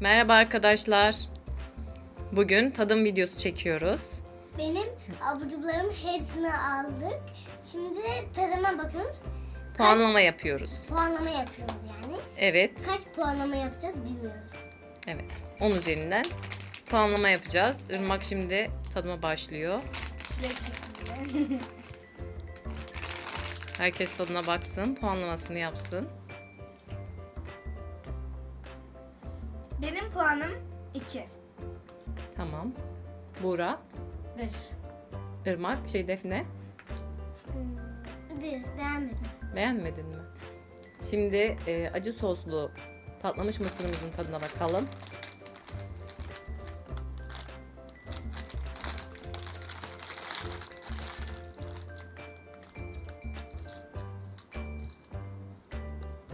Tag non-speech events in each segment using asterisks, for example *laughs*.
Merhaba arkadaşlar. Bugün tadım videosu çekiyoruz. Benim abucularımın hepsini aldık. Şimdi tadıma bakıyoruz. Puanlama yapıyoruz. Puanlama yapıyoruz yani. Evet, Kaç puanlama yapacağız bilmiyoruz. evet. 10 üzerinden puanlama yapacağız. Irmak şimdi tadıma başlıyor. *laughs* Herkes tadına baksın, puanlamasını yapsın. Benim puanım 2. Tamam. Buğra, 5. Irmak, şey Defne. Hmm, Biz beğenmedim. Beğenmedin mi? Şimdi e, acı soslu patlamış mısırımızın tadına bakalım.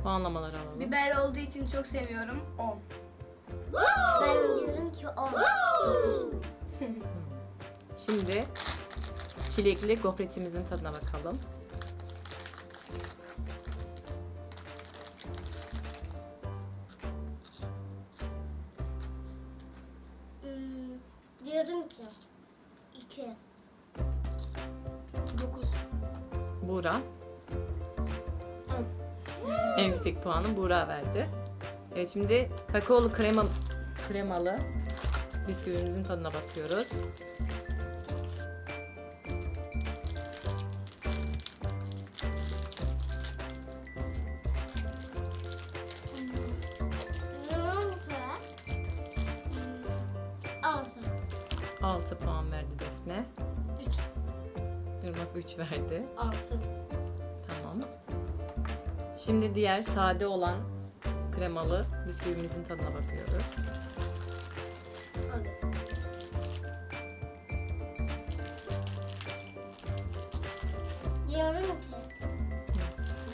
Puanlamaları alalım. Biber olduğu için çok seviyorum. 10. Ben diyorum ki o. *laughs* Şimdi çilekli gofretimizin tadına bakalım. Hmm, diyorum ki iki. 9. Buğra. En yüksek puanı Buğra verdi. Evet şimdi kakaolu krema kremalı bisküvimizin tadına bakıyoruz. Altı. 6 puan verdi Defne. 3. Irmak 3 verdi. 6. Tamam. Şimdi diğer sade olan kremalı bisküvimizin tadına bakıyoruz. Diyorum ki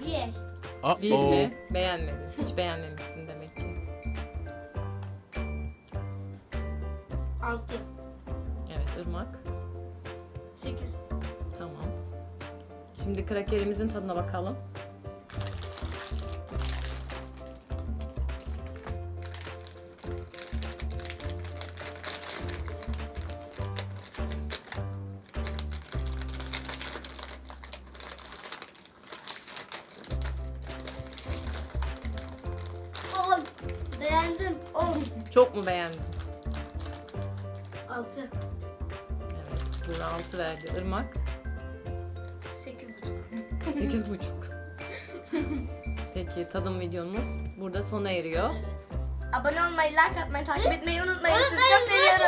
bir. Bir Uh-oh. mi? Beğenmedin. Hiç beğenmemişsin demek ki. 6. Evet Irmak. 8. Tamam. Şimdi krakerimizin tadına bakalım. Beğendim. On. Çok mu beğendin? 6. Evet. Buğra 6 verdi. Irmak 8,5. 8,5. Peki tadım videomuz burada sona eriyor. Abone olmayı, like atmayı, takip etmeyi unutmayın. Sizi çok seviyorum.